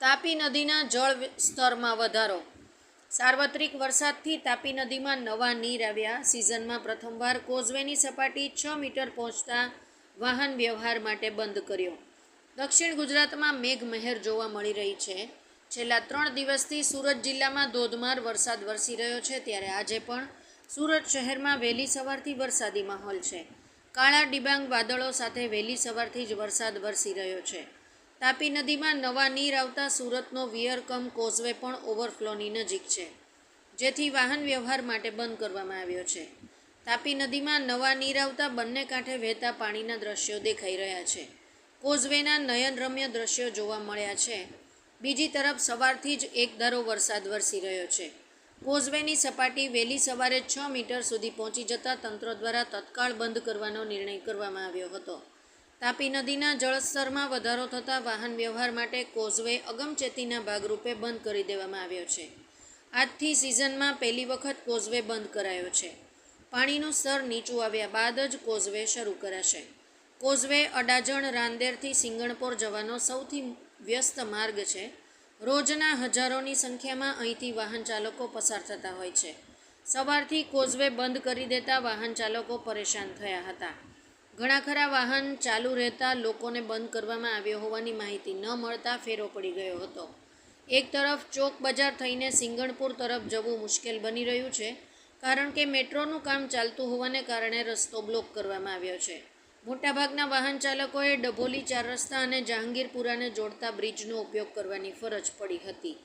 તાપી નદીના જળ સ્તરમાં વધારો. સાર્વત્રિક વરસાદથી તાપી નદીમાં નવા નીર આવ્યા. સિઝનમાં પ્રથમવાર કોઝવેની સપાટી છ મીટર પહોંચતા વાહન વ્યવહાર માટે બંધ કર્યો. દક્ષિણ ગુજરાતમાં મેઘમહેર જોવા મળી રહી છે. છેલ્લા ત્રણ દિવસથી સુરત જિલ્લામાં ધોધમાર વરસાદ વરસી રહ્યો છે. ત્યારે આજે પણ સુરત શહેરમાં વહેલી સવારથી વરસાદી માહોલ છે. કાળા ડિબાંગ વાદળો સાથે વહેલી સવારથી જ વરસાદ વરસી રહ્યો છે. તાપી નદીમાં નવા નીર આવતા સુરતનો વિયરકમ કોઝવે પણ ઓવરફ્લોની નજીક છે, જેથી વાહન વ્યવહાર માટે બંધ કરવામાં આવ્યો છે. તાપી નદીમાં નવા નીર આવતા બંને કાંઠે વહેતા પાણીના દ્રશ્યો દેખાઈ રહ્યા છે. કોઝવેના નયનરમ્ય દ્રશ્યો જોવા મળ્યા છે. બીજી તરફ સવારથી જ એકધારો વરસાદ વરસી રહ્યો છે. કોઝવેની સપાટી વહેલી સવારે છ મીટર સુધી પહોંચી જતાં તંત્ર દ્વારા તત્કાળ બંધ કરવાનો નિર્ણય કરવામાં આવ્યો હતો. તાપી નદીના જળસ્તરમાં વધારો થતાં વાહન વ્યવહાર માટે કોઝવે અગમચેતીના ભાગરૂપે બંધ કરી દેવામાં આવ્યો છે. આજથી સિઝનમાં પહેલી વખત કોઝવે બંધ કરાયો છે. પાણીનું સ્તર નીચું આવ્યા બાદ જ કોઝવે શરૂ કરાશે. કોઝવે અડાજણ રાંદેરથી સિંગણપોર જવાનો સૌથી વ્યસ્ત માર્ગ છે. રોજના હજારોની સંખ્યામાં અહીંથી વાહન ચાલકો પસાર થતા હોય છે. સવારથી કોઝવે બંધ કરી દેતા વાહન ચાલકો પરેશાન થયા હતા. ઘણા ખરા વાહન ચાલુ રહેતા લોકોને બંધ કરવામાં આવ્યો હોવાની માહિતી ન મળતા ફેરો પડી ગયો હતો. એક તરફ ચોક બજાર થઈને સિંગણપુર તરફ જવું મુશ્કેલ બની રહ્યું છે, કારણ કે મેટ્રોનું કામ ચાલતું હોવાને કારણે રસ્તો બ્લોક કરવામાં આવ્યો છે. મોટાભાગના વાહન ચાલકોએ ડભોલી ચાર રસ્તા અને જહાંગીરપુરાને જોડતા બ્રિજનો ઉપયોગ કરવાની ફરજ પડી હતી.